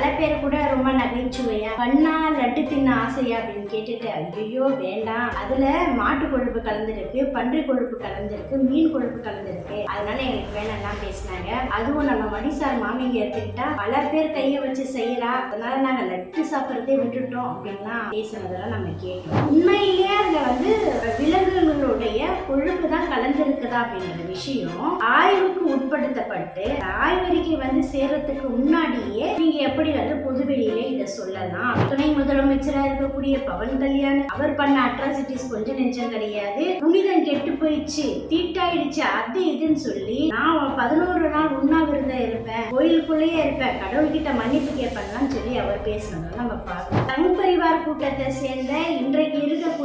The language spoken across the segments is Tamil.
பல பேர் கூட ரொம்ப நகைச்சுவையா பண்ணா லட்டு தின்ன ஆசையா? அப்படின்னு கேட்டுட்டு ஐயோ வேண்டாம். அதுல மாட்டு கொழுப்பு கலந்துருக்கு பன்றி கொழுப்பு கலந்துருக்கு மீன் கொழுப்பு கலந்துருக்கு. அதனால எங்களுக்கு வேணாம்லாம் பேசினாங்க. அதுவும் நம்ம மடிசார் மாமிங்க எடுத்துக்கிட்டா பல பேர் கையை வச்சு செய்யறா அதனால நாங்க லட்டு சாப்பிட்றதே விட்டுட்டோம் அப்படின்லாம் பேசுனதெல்லாம் நம்ம கேட்டோம். உண்மையிலேயே அதுல வந்து விலங்குகளுடைய கொழுப்பு தான் கலந்துருக்குதா அப்படிங்கிற விஷயம் ஆய்வுக்கு உட்படுத்தப்பட்டு ஆய்வறிக்கை வந்து சேர்றதுக்கு முன்னாடியே நீங்க எப்படி வந்து பொதுவெளியில இதை சொல்லலாம். துணை முதலமைச்சரா இருக்கக்கூடிய பவன் கல்யாண் அவர் பண்ண அட்ராசிட்டிஸ் கொஞ்சம் நெஞ்சம் கிடையாது புனிதம் கெட்டு போயிடுச்சு. தீட்டாயிடுச்சு. அது இதுன்னு சொல்லி நான் பதினோரு நாள் உண்ணாவிரதம் இருப்பேன். கோயிலுக்குள்ளேயே இருப்பேன். கடவுள்கிட்ட மன்னிப்பு கேட்பேன்லாம் சொல்லி அவர் பேசினதை நம்ம பார்க்கணும். தங் பரிவார் கூட்டத்தை சேர்ந்த இன்றைக்கு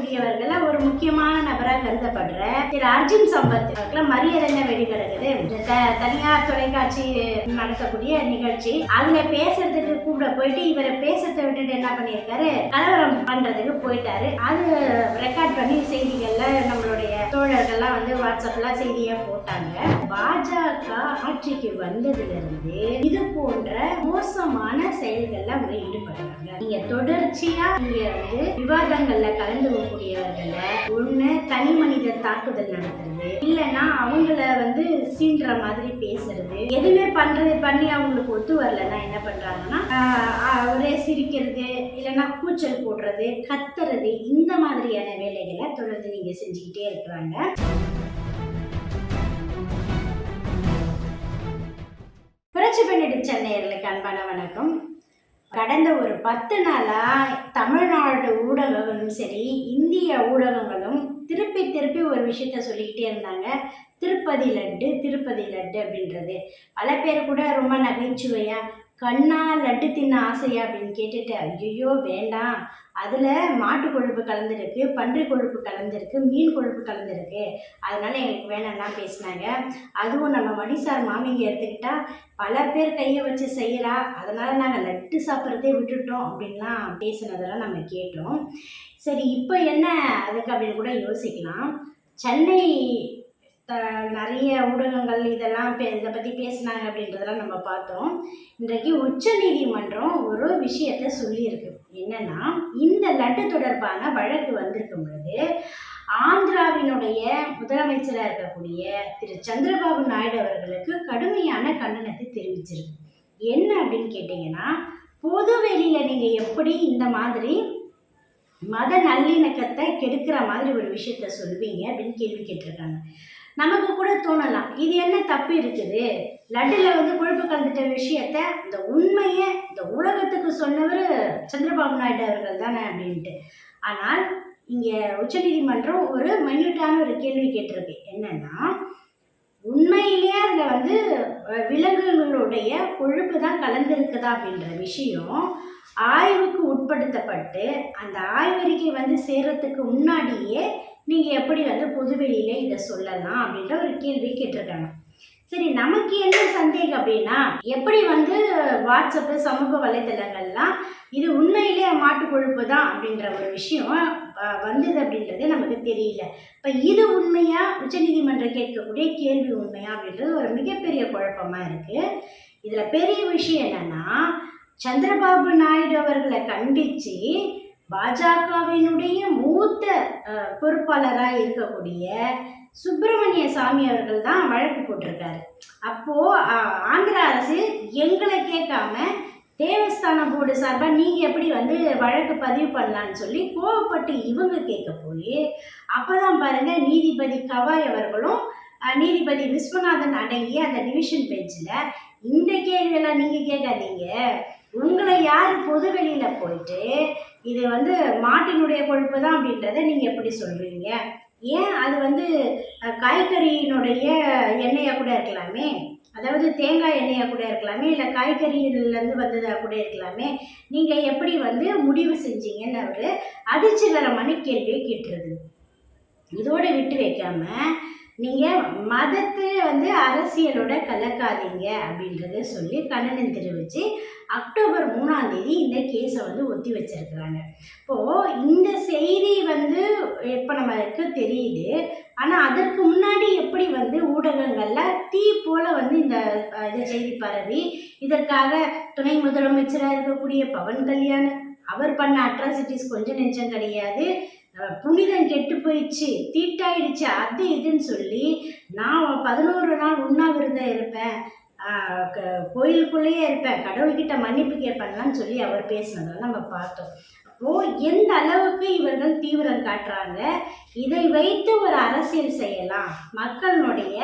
இருக்கக்கூடியவர்கள ஒரு முக்கியமான நபராக கருதப்படுற திரு அர்ஜுன் சம்பத் அவருக்குலாம் மரியாதை என்ன வெடி கிடக்குது. த- தனியார் தொலைக்காட்சி நடத்தக்கூடிய நிகழ்ச்சி. அதுல பேசுறதுக்கு கூட போயிட்டு இவரை பேசுறதை விட்டுட்டு என்ன பண்ணியிருக்காரு? கலவரம் பண்றதுக்கு போயிட்டாரு. அது ரெக்கார்ட் பண்ணி செய்திகள்ல நம்மளுடைய தோழர்கள்லாம் வந்து வாட்ஸ்அப்ல செய்தியா போட்டாங்க. பாஜக ஆட்சிக்கு வந்ததுல இருந்து இது போன்ற செயல்கள்ல அவங்க ஈடுபடுறாங்க. நீங்க தொடர்ச்சியா நீங்க வந்து விவாதங்கள்ல கலந்துக்கக்கூடியவர்கள ஒண்ணு தனி மனித தாக்குதல் நடத்துறது இல்லைன்னா அவங்கள வந்து சீன்ற மாதிரி பேசுறது எதுவுமே பண்றது பண்ணி அவங்களுக்கு ஒத்து வரலன்னா என்ன பண்றாங்கன்னா ஒரே சிரிக்கிறது இல்லைன்னா கூச்சல் போடுறது கத்துறது இந்த மாதிரியான வேலைகளை தொடர்ந்து நீங்க செஞ்சுக்கிட்டே இருக்கிறாங்க. புரட்சி பண்ணிட்டு சென்னையர்களுக்கு அன்பான வணக்கம். கடந்த ஒரு பத்து நாளா தமிழ்நாடு ஊடகங்களும் சரி இந்திய ஊடகங்களும் திருப்பி திருப்பி ஒரு விஷயத்த சொல்லிக்கிட்டே இருந்தாங்க. திருப்பதி லட்டு திருப்பதி லட்டு அப்படின்றது. பல பேர் கூட ரொம்ப நகைச்சுவையா கண்ணா லட்டு தின்ன ஆசையா அப்படின்னு கேட்டுட்டு ஐயோ வேண்டாம். அதில் மாட்டு கொழுப்பு கலந்துருக்கு பன்றி கொழுப்பு கலந்துருக்கு மீன் கொழுப்பு கலந்துருக்கு. அதனால எங்களுக்கு வேணாம்லாம் பேசினாங்க. அதுவும் நம்ம மடிசார் மாமிங்க எடுத்துக்கிட்டா பல பேர் கையை வச்சு செய்கிறா அதனால் நாங்கள் லட்டு சாப்பிட்றதே விட்டுட்டோம் அப்படின்லாம் பேசுனதெல்லாம் நம்ம கேட்டோம். சரி இப்போ என்ன? அதுக்கு அப்படின்னு கூட யோசிக்கலாம். சென்னை நிறைய ஊடகங்கள் இதெல்லாம் பே இதை பற்றி பேசினாங்க அப்படின்றதெல்லாம் நம்ம பார்த்தோம். இன்றைக்கு உச்ச நீதிமன்றம் ஒரு விஷயத்த சொல்லியிருக்கு. என்னன்னா இந்த லட்டு தொடர்பான வழக்கு வந்திருக்கும் பொழுது ஆந்திராவினுடைய முதலமைச்சராக இருக்கக்கூடிய திரு. சந்திரபாபு நாயுடு அவர்களுக்கு கடுமையான கண்டனத்தை தெரிவிச்சிருக்கு. என்ன அப்படின்னு கேட்டிங்கன்னா பொது வெளியில் நீங்கள் எப்படி இந்த மாதிரி மத நல்லிணக்கத்தை கெடுக்கிற மாதிரி ஒரு விஷயத்த சொல்வீங்க அப்படின்னு கேள்வி கேட்டிருக்காங்க. நமக்கு கூட தோணலாம். இது என்ன தப்பு இருக்குது? லட்டில் வந்து கொழுப்பு கலந்துட்ட விஷயத்த இந்த உண்மையை இந்த உலகத்துக்கு சொன்னவர் சந்திரபாபு நாயுடு அவர்கள் தானே அப்படின்ட்டு. ஆனால் இங்கே உச்சநீதிமன்றம் ஒரு மைன்யூட்டான ஒரு கேள்வி கேட்டிருக்கு. என்னன்னா உண்மையிலேயே அதில் வந்து விலங்குகளுடைய கொழுப்பு தான் கலந்துருக்குதா அப்படின்ற விஷயம் ஆய்வுக்கு உட்படுத்தப்பட்டு அந்த ஆய்வறிக்கை வந்து சேர்றதுக்கு முன்னாடியே நீங்கள் எப்படி வந்து பொதுவெளியில் இதை சொல்லலாம் அப்படின்ற ஒரு கேள்வி கேட்டிருக்காங்க. சரி நமக்கு என்ன சந்தேகம் அப்படின்னா எப்படி வந்து வாட்ஸ்அப்பு சமூக வலைத்தளங்கள்லாம் இது உண்மையிலே மாட்டு கொழுப்பு தான் அப்படின்ற ஒரு விஷயம் வந்தது அப்படின்றது நமக்கு தெரியல. இப்போ இது உண்மையா? உச்சநீதிமன்றம் கேட்கக்கூடிய கேள்வி உண்மையா அப்படின்றது ஒரு மிகப்பெரிய குழப்பமாக இருக்குது இதில் பெரிய விஷயம் என்னென்னா சந்திரபாபு நாயுடு அவர்களை கண்டித்து பாஜகவினுடைய மூத்த பொறுப்பாளராக இருக்கக்கூடிய சுப்பிரமணிய சாமி அவர்கள் தான் வழக்கு போட்டிருக்காரு. அப்போ ஆந்திர அரசு எங்களை கேட்காம தேவஸ்தான போர்டு சார்பாக நீங்கள் எப்படி வந்து வழக்கு பதிவு பண்ணலான்னு சொல்லி கோவப்பட்டு இவங்க கேட்க போய் அப்போ தான் பாருங்கள் நீதிபதி கவாய் அவர்களும் நீதிபதி விஸ்வநாதன் அடங்கிய அந்த டிவிஷன் பெஞ்சில் இந்த கேள்வியெல்லாம் நீங்கள் கேட்காதீங்க. உங்களை யார் பொது வெளியில் போயிட்டு இது வந்து மாட்டினுடைய கொழுப்பு தான் அப்படின்றத நீங்கள் எப்படி சொல்கிறீங்க ஏன் அது வந்து காய்கறியினுடைய எண்ணெயாக கூட இருக்கலாமே? அதாவது தேங்காய் எண்ணெயாக கூட இருக்கலாமே? இல்லை காய்கறியிலேருந்து வந்ததாக கூட இருக்கலாமே? நீங்கள் எப்படி வந்து முடிவு செஞ்சீங்கன்னு அவர் அதிர்ச்சிகரமான கேள்வியை கேட்டுருது. இதோடு விட்டு வைக்காமல் நீங்கள் மதத்தை வந்து அரசியலோட கலக்காதீங்க அப்படின்றத சொல்லி கண்டனம் தெரிவித்து அக்டோபர் மூணாம் தேதி இந்த கேஸை வந்து ஒத்தி வச்சிருக்கிறாங்க. இப்போது இந்த செய்தி வந்து இப்போ நமக்கு தெரியுது. ஆனால் அதற்கு முன்னாடி எப்படி வந்து ஊடகங்களில் தீ போல வந்து இந்த அஹ், இந்த செய்தி பரவி இதற்காக துணை முதலமைச்சராக இருக்கக்கூடிய பவன் கல்யாண் அவர் பண்ண அட்ராசிட்டிஸ் கொஞ்சம் நெஞ்சம் கிடையாது. புனிதம் கெட்டு போயிடுச்சு தீட்டாயிடுச்சு அது இதுன்னு சொல்லி நான் பதினோரு நாள் உண்ணாவிரதம் இருப்பேன். கோயிலுக்குள்ளேயே இருப்பேன். கடவுள்கிட்ட மன்னிப்பு கேட்பேன்லான்னு சொல்லி அவர் பேசினதெல்லாம் நம்ம பார்த்தோம். அப்போது எந்த அளவுக்கு இவர்கள் தீவிரம் காட்டுறாங்க இதை வைத்து ஒரு அரசியல் செய்யலாம். மக்களுடைய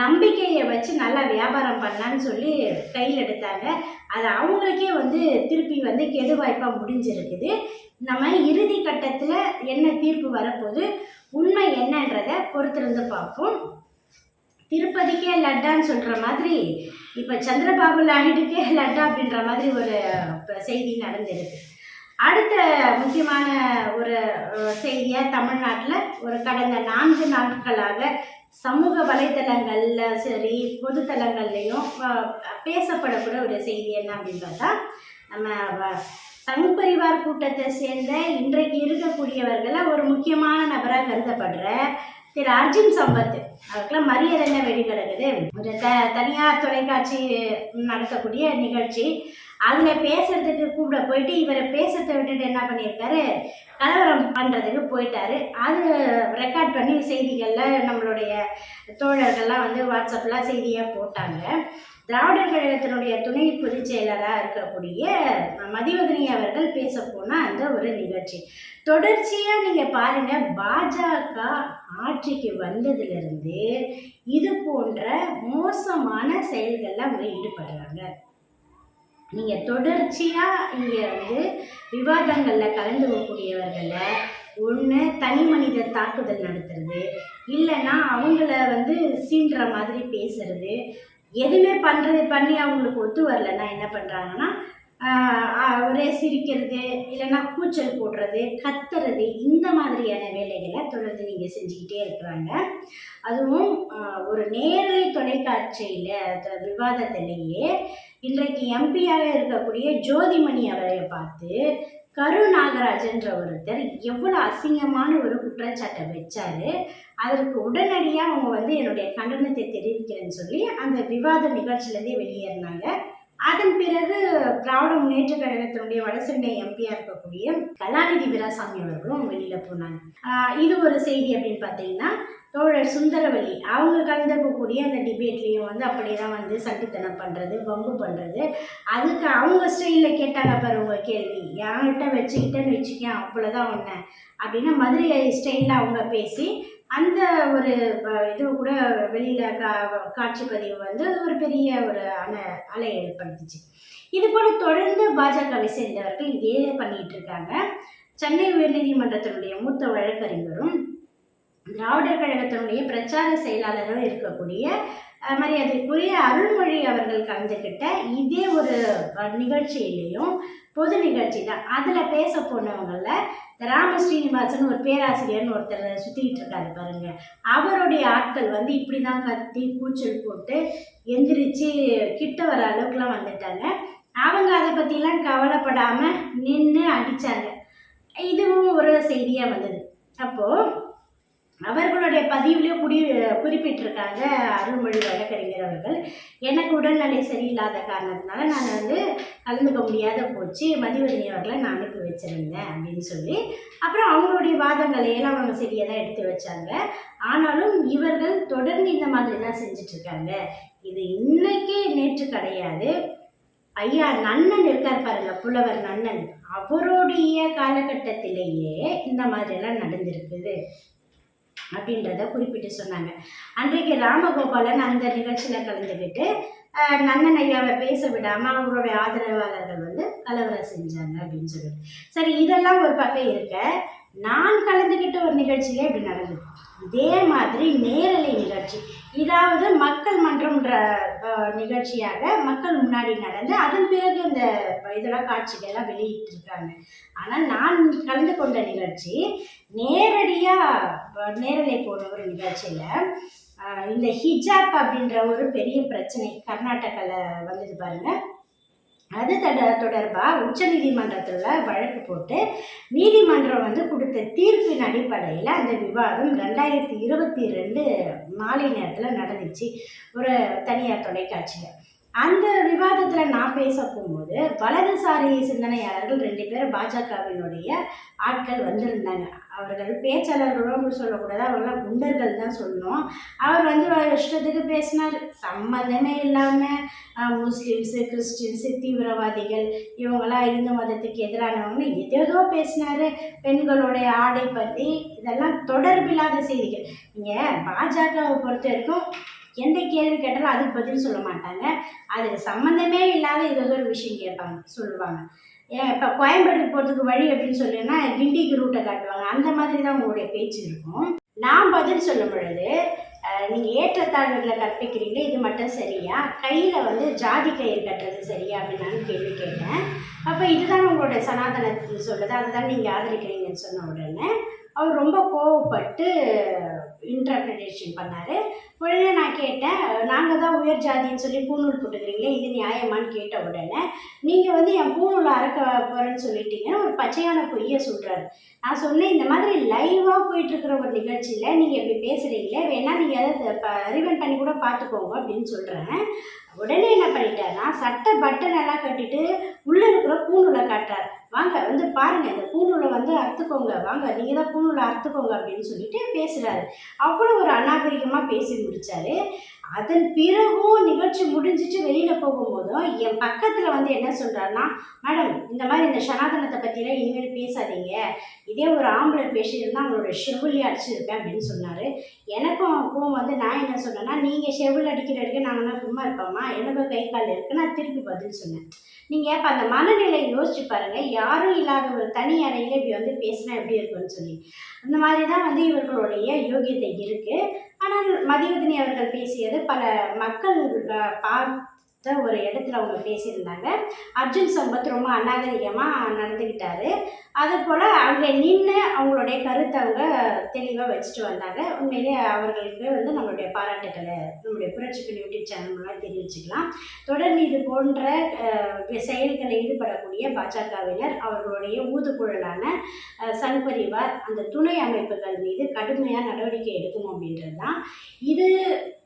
நம்பிக்கையை வச்சு நல்லா வியாபாரம் பண்ணலான்னு சொல்லி கையில் எடுத்தாங்க. அது அவங்களுக்கே வந்து திருப்பி வந்து கெதுவாய்ப்பாக முடிஞ்சிருக்குது. நம்ம இறுதி கட்டத்தில் என்ன தீர்ப்பு வரப்போகுது? உண்மை என்னன்றதை பொறுத்திருந்து பார்ப்போம். திருப்பதிக்கே லட்டான்னு சொல்கிற மாதிரி இப்போ சந்திரபாபு நாயுடுக்கே லட்டா அப்படின்ற மாதிரி ஒரு செய்தி நடந்திருக்கு. அடுத்த முக்கியமான ஒரு செய்தியாக தமிழ்நாட்டில் ஒரு கடந்த நான்கு நாட்களாக சமூக வலைத்தளங்களில் சரி பொதுத்தளங்கள்லையும் பேசப்படக்கூடிய ஒரு செய்தி என்ன அப்படின்னு பார்த்தா நம்ம சங் பரிவார் கூட்டத்தை சேர்ந்த இன்றைக்கு இருக்கக்கூடியவர்களில் ஒரு முக்கியமான நபராக கருதப்படுற திரு அர்ஜுன் சம்பத். அவருக்கெல்லாம் மரியாதை என்ன வெடி கிடக்குது. ஒரு த தனியார் தொலைக்காட்சி நடத்தக்கூடிய நிகழ்ச்சி. அதில் பேசுறதுக்கு கூப்பிட போயிட்டு இவரை பேசுறதை விட்டுட்டு என்ன பண்ணியிருக்காரு? கலவரம் பண்ணுறதுக்கு போயிட்டாரு. அது ரெக்கார்ட் பண்ணி செய்திகளில் நம்மளுடைய தோழர்கள்லாம் வந்து வாட்ஸ்அப்பில் செய்தியாக போட்டாங்க. திராவிடர் கழகத்தினுடைய துணை பொதுச் செயலராக இருக்கக்கூடிய மதிவதனி அவர்கள் பேச போன அந்த ஒரு நிகழ்ச்சி. தொடர்ச்சியாக நீங்கள் பாருங்கள் பாஜக ஆட்சிக்கு வந்ததுலேருந்து இது போன்ற மோசமான செயல்களில் அவங்க ஈடுபடுறாங்க. நீங்கள் தொடர்ச்சியாக இங்கே வந்து விவாதங்களில் கலந்துக்கக்கூடியவர்களை ஒன்று தனி மனித தாக்குதல் நடத்துறது இல்லைன்னா அவங்கள வந்து சீன்ற மாதிரி பேசுறது எதுவுமே பண்ணுறது பண்ணி அவங்களுக்கு ஒத்து வரலன்னா என்ன பண்ணுறாங்கன்னா ஒரே சிரிக்கிறது இல்லைன்னா கூச்சல் போடுறது கத்துறது இந்த மாதிரியான வேலைகளை தொடர்ந்து நீங்கள் செஞ்சுக்கிட்டே இருக்கிறாங்க. அதுவும் ஒரு நேரலை தொலைக்காட்சியில் விவாதத்திலேயே இன்றைக்கு எம்பியாக இருக்கக்கூடிய ஜோதிமணி அவரை பார்த்து கரு நாகராஜன்ற ஒருத்தர் எவ்வளோ அசிங்கமான ஒரு குற்றச்சாட்டை வச்சாரு. அதற்கு உடனடியாக அவங்க வந்து என்னுடைய கண்டனத்தை தெரிவிக்கிறேன்னு சொல்லி அந்த விவாத நிகழ்ச்சியிலேருந்தே வெளியேறினாங்க. அதன் பிறகு திராவிட முன்னேற்ற கழகத்தினுடைய வடசென்னை எம்பியாக இருக்கக்கூடிய கலாநிதி வீராசாமி அவர்களும் வெளியில் போனாங்க. இது ஒரு செய்தி அப்படின்னு பார்த்தீங்கன்னா தோழர் சுந்தரவல்லி அவங்க கலந்துக்கக்கூடிய அந்த டிபேட்லேயும் வந்து அப்படியே தான் வந்து சட்டித்தனம் பண்ணுறது வம்பு பண்ணுறது அதுக்கு அவங்க ஸ்டைலில் கேட்டாங்க பாரு உங்க கேள்வி. யார்கிட்ட வச்சுக்கிட்டேன்னு வச்சுக்கேன் அவ்வளோதான் ஒன்று அப்படின்னா மதுரை ஸ்டைலில் அவங்க பேசி அந்த ஒரு ப- இது கூட வெளியில் கா காட்சி பதிவு வந்து ஒரு பெரிய ஒரு அல அலை ஏற்படுத்துச்சு. இது போல் தொடர்ந்து பாஜகவை சேர்ந்தவர்கள் இதே பண்ணிகிட்டு இருக்காங்க. சென்னை உயர்நீதிமன்றத்தினுடைய மூத்த வழக்கறிஞரும் திராவிடர் கழகத்தினுடைய பிரச்சார செயலாளரும் இருக்கக்கூடிய மரியாதைக்குரிய அருள்மொழி அவர்கள் கலந்துக்கிட்ட இதே ஒரு நிகழ்ச்சியிலையும் பொது நிகழ்ச்சி தான். அதில் பேச போனவங்களில் ராம ஸ்ரீனிவாசன் ஒரு பேராசிரியர்னு ஒருத்தர் சுற்றிக்கிட்டு இருக்காரு பாருங்க. அவருடைய ஆட்கள் வந்து இப்படி தான் கத்தி கூச்சல் போட்டு எந்திரிச்சு கிட்ட வர அளவுக்குலாம் வந்துட்டாங்க. அவங்க அதை பற்றிலாம் கவலைப்படாமல் நின்று அடித்தாங்க இதுவும் ஒரு செய்தியாக வந்தது. அப்போது அவர்களுடைய பதிவிலே குடி குறிப்பிட்டிருக்காங்க அருள்மொழி வழக்கறிஞர் அவர்கள். எனக்கு உடல்நிலை சரியில்லாத காரணத்தினால நான் வந்து கலந்துக்க முடியாத போச்சு. மதிவதனி அவர்களை நான் அனுப்பி வச்சிருந்தேன் அப்படின்னு சொல்லி. அப்புறம் அவங்களுடைய வாதங்களை எல்லாம் அவங்க சரியாக தான் எடுத்து வச்சாங்க. ஆனாலும் இவர்கள் தொடர்ந்து இந்த மாதிரி தான் செஞ்சிட்ருக்காங்க. இது இன்னைக்கு நேற்று கிடையாது. ஐயா நன்னன் இருக்கார் பாருங்க புலவர் நன்னன். அவருடைய காலகட்டத்திலேயே இந்த மாதிரியெல்லாம் நடந்திருக்குது. அப்படின்றத குறிப்பிட்டு சொன்னாங்க. அன்றைக்கு ராமகோபாலன் அந்த நிகழ்ச்சியில் கலந்துக்கிட்டு நன்னன் ஐயாவை பேச விடாமல் அவங்களுடைய ஆதரவாளர்கள் வந்து கலவரம் செஞ்சாங்க அப்படின்னு சொல்லிட்டு. சரி இதெல்லாம் ஒரு பக்கம் இருக்க நான் கலந்துக்கிட்ட ஒரு நிகழ்ச்சியிலே இப்படி நடந்தது. இதே மாதிரி நேரலை நிகழ்ச்சி. இதாவது மக்கள் மன்றம்ன்ற நிகழ்ச்சியாக மக்கள் முன்னாடி நடந்து அதன் பிறகு இந்த இதெல்லாம் காட்சிகள்லாம் வெளியிட்டிருக்காங்க. ஆனால் நான் கலந்து கொண்ட நிகழ்ச்சி நேரடியாக நேரலை போன ஒரு நிகழ்ச்சியில் இந்த ஹிஜாப் அப்படின்ற ஒரு பெரிய பிரச்சனை கர்நாடகாவில் வந்தது பாருங்கள் அது தட தொடர்பாக உச்சநீதிமன்றத்தில் வழக்கு போட்டு நீதிமன்றம் வந்து கொடுத்த தீர்ப்பின் அடிப்படையில் அந்த விவாதம் ரெண்டாயிரத்தி இருபத்தி ரெண்டு மாலை நேரத்தில் நடந்துச்சு. ஒரு தனியார் தொலைக்காட்சியில். அந்த விவாதத்தில் நான் பேச போகும்போது வலதுசாரி சிந்தனையாளர்கள் ரெண்டு பேர் பாஜகவினுடைய ஆட்கள் வந்திருந்தாங்க. அவர்கள் பேச்சாளர்களும் சொல்லக்கூடாது அவர்களாம் குண்டர்கள் தான் சொல்லணும். அவர் வந்து இஷ்டத்துக்கு பேசினார். சம்மந்தமே இல்லாமல் முஸ்லீம்ஸு கிறிஸ்டின்ஸு தீவிரவாதிகள் இவங்களாம் இந்து மதத்துக்கு எதிரானவங்க எதேதோ பேசினார். பெண்களுடைய ஆடை பற்றி இதெல்லாம் தொடர்பில்லாத செய்திகள். நீங்கள் பாஜகவை பொறுத்த வரைக்கும் எந்த கேள்வி கேட்டாலும் அதுக்கு பதில் சொல்ல மாட்டாங்க. அதுக்கு சம்மந்தமே இல்லாத ஏதோ ஒரு விஷயம் கேட்பாங்க சொல்லுவாங்க. ஏன் இப்போ கோயம்பேட்டுக்கு போகிறதுக்கு வழி அப்படின்னு சொல்லுன்னா கிண்டிக்கு ரூட்டை காட்டுவாங்க. அந்த மாதிரி தான் உங்களுடைய பேச்சு இருக்கும். நான் பதில் சொல்லும் பொழுது நீங்கள் ஏற்றத்தாழ்வுகளை கற்பிக்கிறீங்க இது மட்டும் சரியா? கையில் வந்து ஜாதி கயிறு கட்டுறது சரியா அப்படின்னு நான் கேள்வி கேட்டேன். அப்போ இதுதான் உங்களோட சனாதனத்தில் சொல்லுது அதுதான் நீங்கள் ஆதரிக்கிறீங்கன்னு சொன்ன உடனே அவர் ரொம்ப கோவப்பட்டு இன்டர்பிரிட்டேஷன் பண்ணார். உடனே நான் கேட்டேன் நாங்கள் தான் உயர் ஜாதின்னு சொல்லி பூநூல் போட்டுக்கிறீங்களே இது நியாயமான்னு கேட்ட உடனே நீங்கள் வந்து என் பூநூல் அறக்க போகிறேன்னு சொல்லிட்டீங்கன்னு ஒரு பச்சையான பொய்யை சொல்கிறாரு நான் சொன்னேன் இந்த மாதிரி லைவாக போயிட்டுருக்கிற ஒரு நிகழ்ச்சியில் நீங்கள் இப்படி பேசுகிறீங்களே வேணால் நீங்கள் அதை ரிவன் பண்ணி கூட பார்த்துக்கோங்க அப்படின்னு சொல்கிறேன் உடனே என்ன பண்ணிட்டாருன்னா சட்டை பட்டன் எல்லாம் கட்டிட்டு உள்ளே இருக்கிற பூநூலை காட்டுறார். வாங்க வந்து பாருங்க இந்த பூநூலை வந்து அறுத்துக்கோங்க. வாங்க நீங்கள் தான் பூநூலை அறுத்துக்கோங்க அப்படின்னு சொல்லிட்டு பேசுகிறாரு அவ்வளோ ஒரு அநாகரிகமாக பேசி முடிச்சாரு. அதன் பிறகும் நிகழ்ச்சி முடிஞ்சிட்டு வெளியில் போகும்போதும் என் பக்கத்தில் வந்து என்ன சொல்கிறாருன்னா மேடம் இந்த மாதிரி இந்த சனாதனத்தை பற்றிலாம் இனிமேல் பேசாதீங்க. இதே ஒரு ஆம்பளை பேசியிருந்தால் அவங்களோட செவிலி அடிச்சிருப்பேன் அப்படின்னு சொன்னார். எனக்கும் கோவம் வந்து நான் என்ன சொன்னேன்னா நீங்கள் ஷெவில் அடிக்கிற அடிக்க நாங்கள் சும்மா இருப்போம்மா எனக்கும் கை கால் இருக்கு? நான் திருப்பி பதில் சொன்னேன். நீங்கள் இப்போ அந்த மனநிலை யோசிச்சு பாருங்கள் யாரும் இல்லாத ஒரு தனி அறையில் இப்படி வந்து பேசினா எப்படி இருக்கும்னு சொல்லி. அந்த மாதிரி தான் வந்து இவர்களுடைய யோகியத்தை இருக்குது மதிவதனி அவர்கள் பேசியது பல மக்கள் பா ஒரு இடத்துல அவங்க பேசியிருந்தாங்க. அர்ஜுன் சம்பத் ரொம்ப அநாகரிகமாக நடந்துக்கிட்டாரு அதுபோல் அங்கே நின்று அவங்களுடைய கருத்தை அவங்க தெளிவாக வச்சுட்டு வந்தாங்க. உண்மையிலே அவர்களுக்கு வந்து நம்மளுடைய பாராட்டுக்களை நம்மளுடைய புரட்சி பெண் யூடியூப் சேனல் மூலம் தெரிவிச்சுக்கலாம். தொடர்ந்து இது போன்ற செயல்களில் ஈடுபடக்கூடிய பாஜகவினர் அவர்களுடைய ஊதுகுழலான சங் பரிவார் அந்த துணை அமைப்புகள் மீது கடுமையாக நடவடிக்கை எடுக்கும் அப்படின்றது தான் இது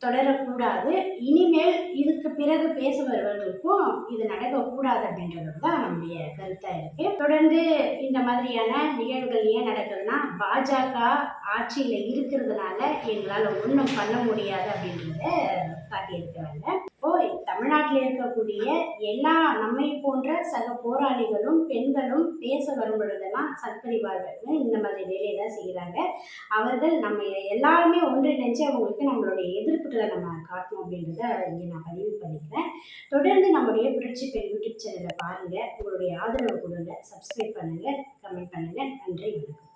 தொடரக்கூடாது. இனிமேல் இதுக்கு பிறகு பேச வருவர்களுக்கும் இது நடக்கக்கூடாது அப்படின்றது தான் நம்முடைய கருத்தாக இருக்குது தொடர்ந்து இந்த மாதிரியான நிகழ்வுகள் ஏன் நடக்குதுன்னா பாஜக ஆட்சியில் இருக்கிறதுனால எங்களால் ஒன்றும் பண்ண முடியாது அப்படின்றத காட்டியிருக்கிறாங்க. தமிழ்நாட்டில் இருக்கக்கூடிய எல்லா நம்மை போன்ற சக போராளிகளும் பெண்களும் பேச வரும் பொழுதெல்லாம் இந்த மாதிரி வேலையை தான் செய்கிறாங்க. அவர்கள் நம்ம எல்லாருமே ஒன்றிணைஞ்சு அவங்களுக்கு நம்மளுடைய எதிர்ப்புகளை நம்ம காட்டணும் அப்படின்றத இங்கே நான் பதிவு பண்ணிக்கிறேன். தொடர்ந்து நம்முடைய புரட்சி பெண் யூடியூப் சேனலை பாருங்கள் உங்களுடைய ஆதரவு கொடுங்க. சப்ஸ்கிரைப் பண்ணுங்கள் கமெண்ட் பண்ணுங்கள் நன்றி வணக்கம்.